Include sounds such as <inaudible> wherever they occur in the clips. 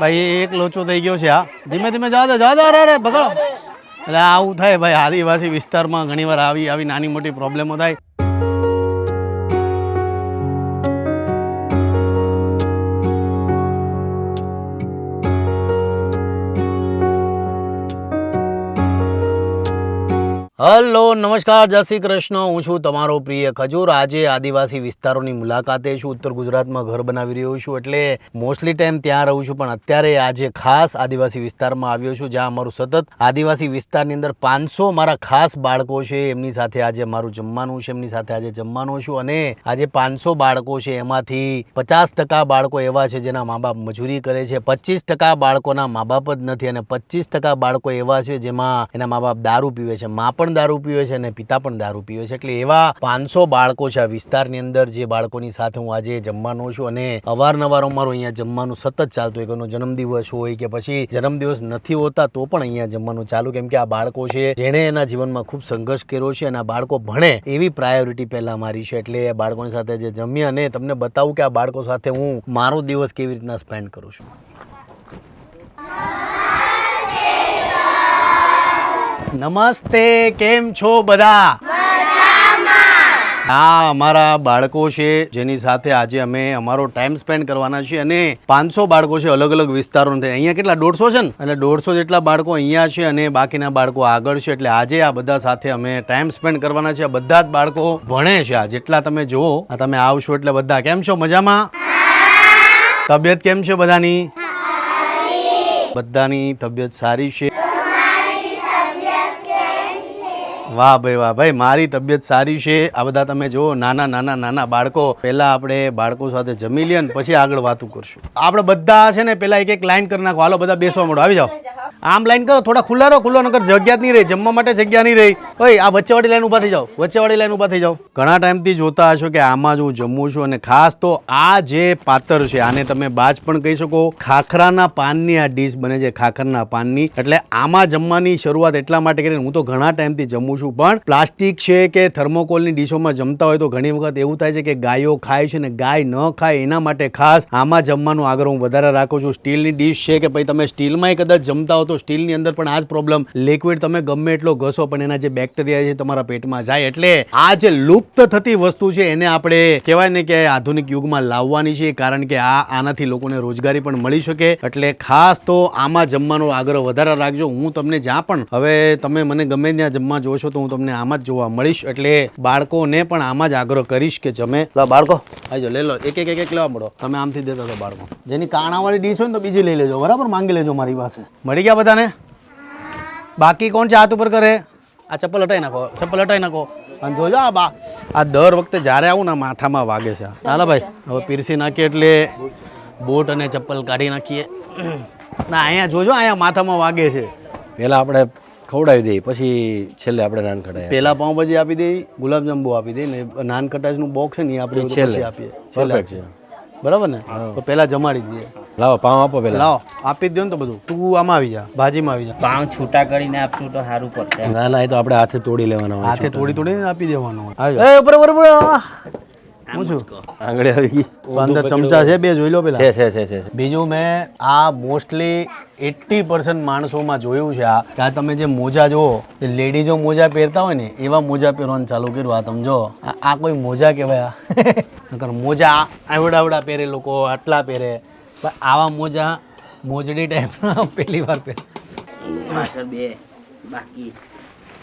ભાઈ એક લોચો થઈ ગયો છે, હા. ધીમે ધીમે જા દે, જા અરે અરે બગડો એટલે આવું થાય ભાઈ, આદિવાસી વિસ્તારમાં ઘણીવાર આવી આવી નાની મોટી પ્રોબ્લેમો થાય. હલો, નમસ્કાર, જય શ્રી કૃષ્ણ. હું છું તમારો પ્રિય ખજૂર. આજે આદિવાસી વિસ્તારોની મુલાકાતે છું. ઉત્તર ગુજરાતમાં ઘર બનાવી રહ્યો છું એટલે મોસ્ટલી ટાઈમ ત્યાં રહું છું, પણ અત્યારે આજે ખાસ આદિવાસી વિસ્તારમાં આવ્યો છું, જ્યાં અમારું સતત આદિવાસી વિસ્તારની અંદર પાંચસો મારા ખાસ બાળકો છે. એમની સાથે આજે મારું જમવાનું છે, એમની સાથે આજે જમવાનું છું અને આજે પાંચસો બાળકો છે. એમાંથી પચાસ ટકા બાળકો એવા છે, જેના મા બાપ મજૂરી કરે છે. પચીસ ટકા બાળકોના મા બાપ જ નથી અને પચીસ ટકા બાળકો એવા છે, જેમાં એના મા બાપ દારૂ પીવે છે. મા પણ દારૂ પીવે છે અને પિતા પણ દારૂ પીવે છે. એટલે એવા પાંચસો બાળકો છે આ વિસ્તારની અંદર જે બાળકોની સાથે હું આજે જમવાનો છું અને અવારનવાર અમારું અહીંયા જમવાનું સતત ચાલતું હોય કોઈનો જન્મદિવસ હોય કે પછી જન્મદિવસ નથી હોતા તો પણ અહીંયા જમવાનું ચાલુ. કેમ કે આ બાળકો છે, જેણે એના જીવનમાં ખૂબ સંઘર્ષ કર્યો છે અને આ બાળકો ભણે એવી પ્રાયોરિટી પહેલાં મારી છે. એટલે બાળકોની સાથે જે જમીએ અને તમને બતાવું કે આ બાળકો સાથે હું મારો દિવસ કેવી રીતના સ્પેન્ડ કરું છું. નમસ્તે કેમ છો બધા? આ અમારા બાળકો છે જેની સાથે આજે અમે અમારો ટાઈમ સ્પેન્ડ કરવાના છીએ અને પાંચસો બાળકો છે અલગ અલગ વિસ્તારો અહીંયા કેટલા? દોઢસો છે ને? એટલે દોઢસો જેટલા બાળકો અહીંયા છે અને બાકીના બાળકો આગળ છે. એટલે આજે આ બધા સાથે અમે ટાઈમ સ્પેન્ડ કરવાના છે આ બધા જ બાળકો ભણે છે. આ જેટલા તમે જુઓ આ તમે આવશો એટલે બધા. કેમ છો? મજામાં? તબિયત કેમ છે બધાની? બધાની તબિયત સારી છે. વાહ ભાઈ વાહ. ભાઈ, મારી તબિયત સારી છે. આ બધા તમે જુઓ, નાના નાના નાના બાળકો. પહેલા આપણે બાળકો સાથે જમી લઈએ ને પછી આગળ વાતું કરશું. આપણે બધા છે ને પેલા એક એક લાઈન કરી નાખો. હાલો, બધા બેસવા મળો આવી જાઓ. આમ લાઈન કરો, થોડા ખુલ્લા રહો, ખુલ્લો નગર જગ્યા જ નહીં રહી, જમવા માટે જગ્યા નહીં રહી. ભાઈ આ વચ્ચેવાળી લાઈન ઊભા થઈ જાઓ, વચ્ચેવાળી લાઈન ઊભા થઈ જાઓ. ઘણા ટાઈમથી જોતા હશો કે આમાં જ હું જમું છું અને ખાસ તો આ જે પાતર છે, આને તમે બાજ પણ કહી શકો. ખાખરાના પાનની આ ડીશ બને છે, ખાખરના પાનની. એટલે આમાં જમવાની શરૂઆત એટલા માટે કરીને હું તો ઘણા ટાઈમથી જમું છું. પણ પ્લાસ્ટિક છે કે થર્મોકોલની ડીશોમાં જમતા હોય તો ઘણી વખત એવું થાય છે કે ગાયો ખાય છે ને ગાય ન ખાય એના માટે ખાસ આમાં જમવાનું આગળ હું વધારે રાખું છું. સ્ટીલની ડીશ છે કે ભાઈ તમે સ્ટીલમાંય કદાચ જમતા હો તો સ્ટીલની અંદર પણ આ જ પ્રોબ્લેમ લિક્વિડ તમે ગમે એટલો ઘસો પણ એના જે બેક્ટેરિયા છે તમારા પેટમાં જાય. એટલે આ જે લુપ્ત થતી વસ્તુ છે એને આપણે કહેવાય ને કે આધુનિક યુગમાં લાવવાની છે કારણ કે આ આનાથી લોકોને રોજગારી પણ મળી શકે. એટલે ખાસ તો આમાં જમવાનો આગ્રહ વધારે રાખજો. હું તમને જ્યાં પણ હવે તમે મને ગમે ત્યાં જમવા જોશો તો હું તમને આમાં જ જોવા મળીશ. એટલે બાળકોને પણ આમાં જ આગ્રહ કરીશ કે જમે. લો બાળકો. આજો લઈ લો એક એક એક લેવા મળો. તમે આમથી દેતા તો બાળકો. જેની કાણાવાળી ડીશ હોય ને તો બીજી લઈ લેજો. બરાબર? માંગી લેજો મારી પાસે. મળી ગયા બધાને? બાકી કોણ છે હાથ ઉપર કરે? આ ચપ્પલ હટાઈ નાખો ચપ્પલ હટાઈ નાખો. અને જોજો આ બા આ દર વખતે જ્યારે આવું ને માથામાં વાગે છે. ચાલો ભાઈ. હવે પીરસી નાખીએ એટલે બૂટ અને ચપ્પલ કાઢી નાખીએ. ના અહીંયા જોજો અહીંયા માથામાં વાગે છે. પહેલાં આપણે ખવડાવી દઈએ પછી છેલ્લે આપણે નાન કઢાય પહેલાં પાઉંભાજી આપી દઈ ગુલાબજાંબુ આપી દઈ ને નાન કટાશનું બોક્સ છે ને એ આપણે છેલ્લે. આપીએ. છેલ્લે Perfect આપીએ. બરાબર ને? તો પહેલા જમાડી દઈએ. લાવો પાઉં આપો પહેલાં. લાવો આપી દો ને તો બધું. તું આમાં આવી જા ભાજીમાં આવી જા. પાઉં છૂટા કરીને આપશું તો સારું પડશે. ના ના એ તો આપણે હાથે તોડી લેવાનો હાથે તોડી તોડીને આપી દેવાનો એ ઉપર છું આંગળી આવી ગઈ. અંદર ચમચા છે? બે જોઈ લો પેલા. છે છે છે છે. બીજું મેં આ મોસ્ટલી એટ્ટી પર્સન્ટ માણસોમાં જોયું છે આ. કે આ તમે જે મોજા જુઓ જે લેડીઝો મોજા પહેરતા હોય ને એવા મોજા પહેરવાનું ચાલુ કર્યું. આ તમે જો આ આ કોઈ મોજા કહેવાય આ. <laughs> નકર મોજા આવડા આવડા પહેરે લોકો આટલા પહેરે. પણ આવા મોજા મોજડી ટાઈપના પહેલી વાર પહેરે. બે બાકી.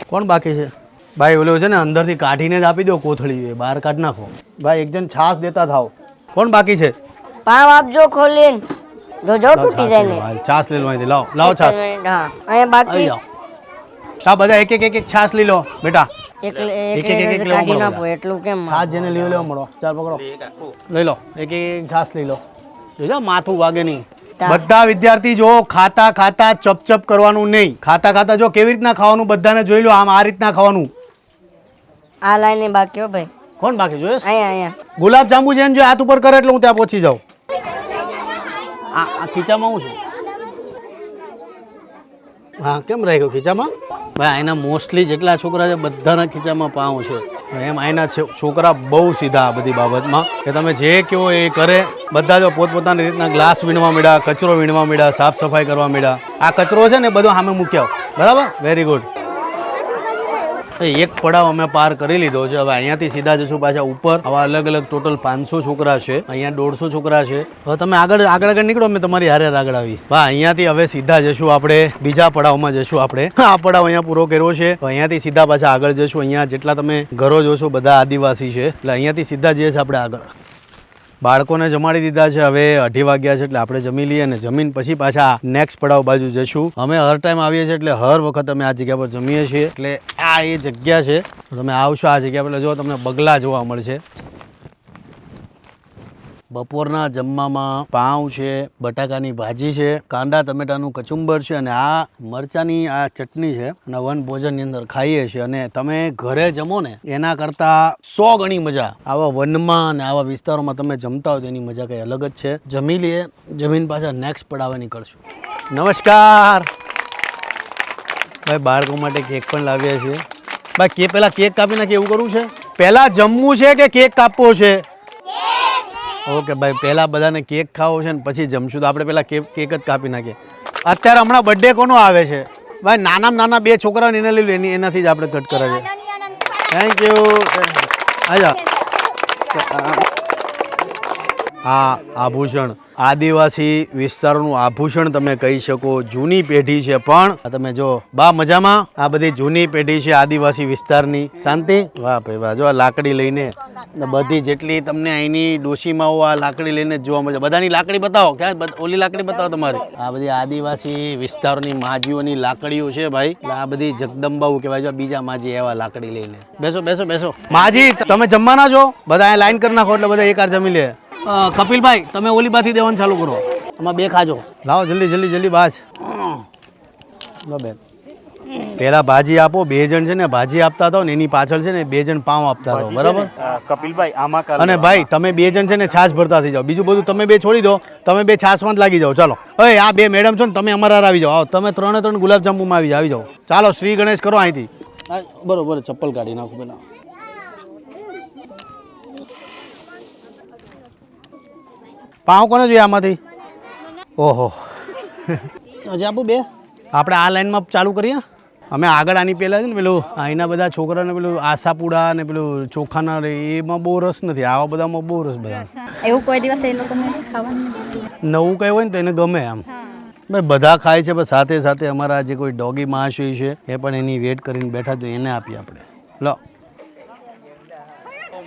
કોણ બાકી છે? ભાઈ ઓલો છે ને અંદરથી કાઢીને જ આપી દો કોથળી એ બહાર કાઢ નાખો. ભાઈ એક જણ છાશ દેતા થાવ કોણ બાકી છે? પાવ આપજો ખોલીને. જોજો લાવ તૂટી જાય ને. ભાઈ, છાશ લઈ લો અહીંથી લાવો લાવ છાસ હા અહીંયા બાકી. સા બધા એક એક એક એક છાસ લઈ લો બેટા. એક એક એક કાઢી નાખો એટલું કેમ છાસ જેને લેવો લેવો મળો. ચાલ પકડો. લઈ લો એક એક એક છાશ લઈ લો. જોજો માથું વાગે નહીં. બધા વિદ્યાર્થી જો ખાતા ખાતા ચપચપ કરવાનું નહીં. ખાતા ખાતા જો કેવી રીતના ખાવાનું બધાને જોઈ લો આમ આ રીતના ખાવાનું. આ લાઈને બાકી હો ભાઈ. કોણ બાકી જોયે અહીંયા અહીંયા. ગુલાબ જાંબુ જેમ જો હાથ ઉપર કરે એટલે હું ત્યાં પહોંચી જાઉં. આ આ ખીચામાં હું છું? હા કેમ રહી ગયો ખીચામાં? ભાઈ એના મોસ્ટલી જેટલા છોકરા છે બધાના ખીચામાં પાઉં છે. એમ આઈના છો- છોકરા બહુ સીધા આ બધી બાબતમાં. કે તમે જે કહો એ કરે. બધા જો પોતપોતાની રીતના ગ્લાસ વીણવા મળ્યા કચરો વીણવા મળ્યા સાફ સફાઈ કરવા મળ્યા આ કચરો છે ને બધો સામે મૂક્યો બરાબર? વેરી ગુડ એક પડાવ અમે પાર કરી લીધો છે. હવે અહીંયાથી સીધા જશું પાછા ઉપર. આવા અલગ અલગ ટોટલ પાંચસો છોકરા છે. અહીંયા દોઢસો છોકરા છે. હવે તમે આગળ આગળ આગળ નીકળો, અમે તમારી હારે આગળ આવી હા અહીંયાથી હવે સીધા જશું આપણે. બીજા પડાવમાં જશું આપણે. આ પડાવ અહીંયા પૂરો કર્યો છે. અહીંયાથી સીધા પાછા આગળ જશું. અહીંયા જેટલા તમે ઘરો જોશો, બધા આદિવાસી છે. એટલે અહીંયાથી સીધા જઈએ છીએ આપણે આગળ. બાળકોને જમાડી દીધા છે. હવે અઢી વાગ્યા છે એટલે આપણે જમી લઈએ અને જમીન પછી પાછા નેક્સ્ટ પડાવ બાજુ જશું અમે હર ટાઈમ આવીએ છીએ એટલે હર વખત અમે આ જગ્યા પર જમીએ છીએ. એટલે આ એ જગ્યા છે. તમે આવશો આ જગ્યા પર. જો તમને બગલા જોવા મળશે. બપોરના જમવામાં પાઉં છે, બટાકાની ભાજી છે, કાંદા, ટમેટાનું કચુંબર છે અને આ મરચાની આ ચટણી છે અને વન ભોજનની અંદર ખાઈએ છીએ અને તમે ઘરે જમો ને, એના કરતાં સો ગણી મજા. આવા વનમાં અને આવા વિસ્તારોમાં તમે જમતા હોય તેની મજા કંઈ અલગ જ છે. જમી લઈએ, જમીન પાછા નેક્સ્ટ પડાવે નીકળશું. નમસ્કાર! ભાઈ, બાળકો માટે કેક પણ લાવ્યા છીએ. ભાઈ, કે પહેલાં કેક કાપી નાખીએ, એવું કરવું છે? પહેલાં જમવું છે કે કેક કાપવો છે? ઓકે ભાઈ પહેલા બધાને કેક ખાવો છે ને પછી જમશું. તો આપણે પહેલાં કેક કેક જ કાપી નાખીએ. અત્યારે હમણાં બર્થડે કોનો આવે છે? ભાઈ નાનામાં નાના બે છોકરાઓને એને લઈ લો એની એનાથી જ આપણે કટ કરાવીએ. Thank you આજા. આ આભૂષણ. આદિવાસી વિસ્તારનું આભૂષણ તમે કહી શકો, જૂની પેઢી છે પણ તમે જો, બા મજામાં? આ બધી જૂની પેઢી છે આદિવાસી વિસ્તારની. શાંતિ? વાહ ભાઈ વાહ, જો આ લાકડી લઈને બધી જેટલી તમને અહીંની ડોશીમાં આ લાકડી લઈને જોવા મળશે બધાની લાકડી બતાવો, ક્યાં ઓલી લાકડી બતાવો તમારી. આ બધી આદિવાસી વિસ્તારની માજીઓની લાકડીઓ છે ભાઈ. આ બધી જગદંબાઓ કહેવાય જો બીજા માજી એવા લાકડી લઈને. બેસો બેસો બેસો. માજી તમે જમવાના છો? બધા લાઈન કરી નાખો એટલે બધા એક જમી લે. કપિલભાઈ તમે ઓલી બાથી દેવાનું ચાલુ કરો. આમાં બે ખાજો. લાવો જલ્દી જલ્દી જલ્દી બાજ. લો બેન. પેલા ભાજી આપો બે જણ છે ને ભાજી આપતા હતા ને એની પાછળ છે ને બે જણ પાંવ આપતા હતા બરાબર? કપિલભાઈ આમાં અને ભાઈ તમે બે જણ છે ને છાશ ભરતા થઈ જાઓ. બીજું બધું તમે બે છોડી દો તમે બે છાશમાં જ લાગી જાઓ. ચાલો. હવે આ બે મેડમ છો ને તમે અમારા આવી જાઓ. આવો તમે ત્રણે ત્રણ ગુલાબજાંબુમાં આવી જાઓ આવી જાઓ. ચાલો શ્રી ગણેશ કરો અહીંથી. બરોબર ચપ્પલ કાઢી નાખો પેલા. પાઉં કોને જોઈએ આમાંથી? ઓહો. હજી આપું બે. આપણે આ લાઈનમાં ચાલુ કરીએ. અમે આગળ આની પહેલાં છે ને પેલું અહીંના બધા છોકરાને પેલું આશાપુડા ને પેલું ચોખાના રે એમાં બહુ રસ નથી. આવા બધામાં બહુ રસ બધા. એવું કોઈ દિવસ એ લોકોને ખાવાનું નવું કંઈ હોય ને તો એને ગમે આમ. ભાઈ બધા ખાય છે પણ સાથે સાથે અમારા જે કોઈ ડોગી મહાશય છે એ પણ એની વેટ કરીને બેઠા તો એને આપીએ આપણે. લો.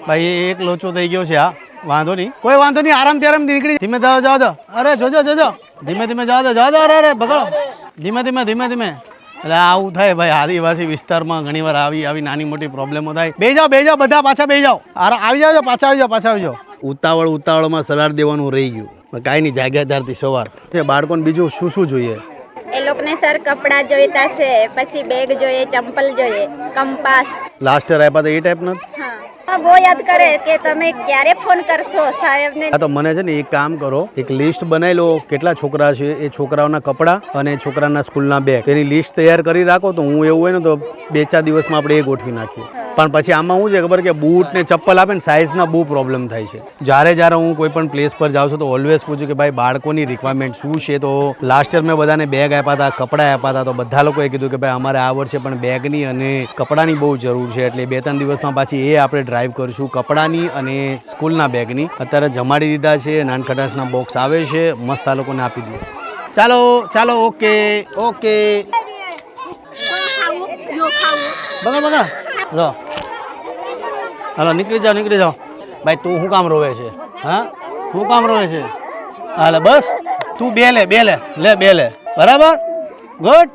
ભાઈ એક લોચો થઈ ગયો છે હા. વાંધો નહીં. કોઈ વાંધો નહીં આરામથી આરામથી નીકળી ધીમે જાઓ જાઓ દો અરે જોજો જોજો ધીમે ધીમે જાઓ દો જાઓ દો અરે અરે પકડો. ધીમે ધીમે ધીમે ધીમે. એટલે આવું થાય ભાઈ આદિવાસી વિસ્તારમાં ઘણી વાર આવી આવી નાની મોટી પ્રોબ્લેમો થાય. બે જાઓ બે જાઓ બધા પાછા બે જાઓ આરા આવી જાઓ પાછા આવી જાઓ પાછા આવી જાઓ. ઉતાવળ ઉતાવળમાં સલાડ દેવાનું રહી ગયું. કાંઈ નહીં જાગ્યા ત્યારથી સવાર. તે બાળકોને બીજું શું શું જોઈએ? એ લોકોને સર કપડાં જોઈતા છે પછી બેગ જોઈએ ચંપલ જોઈએ કંપાસ. લાસ્ટર આપ્યા હતા એ ટાઈપના હા. હા, બહુ યાદ કરે કે તમે ક્યારે ફોન કરશો સાહેબને? તો મને છે ને એક કામ કરો એક લિસ્ટ બનાવી લો કેટલા છોકરા છે એ છોકરાઓના કપડાં અને છોકરાના સ્કૂલના બેગ. તેની લિસ્ટ તૈયાર કરી રાખો તો હું એવું હોય ને તો બે ચાર દિવસમાં આપણે એ ગોઠવી નાખીએ. પણ પછી આમાં શું છે ખબર કે બૂટ ને ચપ્પલ આપે ને સાઇઝના બહુ પ્રોબ્લેમ થાય છે. જ્યારે જ્યારે હું કોઈ પણ પ્લેસ પર જાઉં છું તો ઓલવેઝ પૂછું કે ભાઈ બાળકોની રિક્વાયરમેન્ટ શું છે? તો લાસ્ટ યર મેં બધાને બેગ આપ્યા હતા કપડાં આપ્યા હતા તો બધા લોકોએ કીધું કે ભાઈ અમારે આ વર્ષે પણ બેગની અને કપડાની બહુ જરૂર છે. એટલે બે ત્રણ દિવસમાં પાછી એ આપણે ડ્રાઈવ કરીશું કપડાની અને સ્કૂલના બેગની. અત્યારે જમાડી દીધા છે નાનખટાસના બોક્સ આવે છે, મસ્ત આ લોકોને આપી દઈએ. ચાલો ચાલો, ઓકે ઓકે. બગા બગા લો હાલો, નીકળી જાઓ નીકળી જાઓ. ભાઈ, તું શું કામ રોવે છે? હા? શું કામ રોવે છે? હાલે, બસ. તું બે લે બે લે લે, બે લે. બરાબર? ગુડ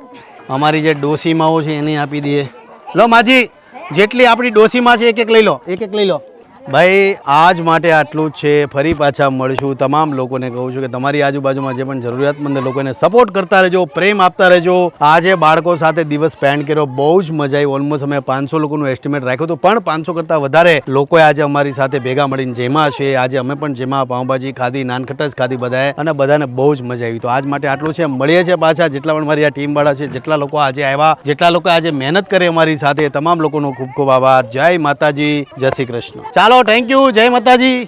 અમારી જે ડોસીમાઓ છે, એને આપી દઈએ. લો, માજી. જેટલી આપણી ડોસીમાં છે એક એક લઈ લો. એક એક લઈ લો. ભાઈ, આજ માટે આટલું જ છે. ફરી પાછા મળશું. તમામ લોકોને કહું છું કે તમારી આજુબાજુમાં જે પણ જરૂરિયાતમંદ લોકોને સપોર્ટ કરતા રહેજો, પ્રેમ આપતા રહેજો. આજે બાળકો સાથે દિવસ સ્પેન્ડ કર્યો, બહુ જ મજા આવી. ઓલમોસ્ટ અમે પાંચસો લોકોનું એસ્ટિમેટ રાખ્યું હતું, પણ પાંચસો કરતાં વધારે લોકોએ આજે અમારી સાથે ભેગા મળીને જેમાં છે. આજે અમે પણ જેમાં પાઉંભાજી ખાધી નાનખટાસ ખાધી બધાએ, અને બધાને બહુ જ મજા આવી. તો આજ માટે આટલું છે. મળીએ છીએ પાછા. જેટલા પણ મારી આ ટીમવાળા છે, જેટલા લોકો આજે આવ્યા, જેટલા લોકો આજે મહેનત કરે અમારી સાથે, તમામ લોકોનો ખૂબ ખૂબ આભાર. જય માતાજી. જય શ્રી કૃષ્ણ. ચાલો થેન્ક યુ જય માતાજી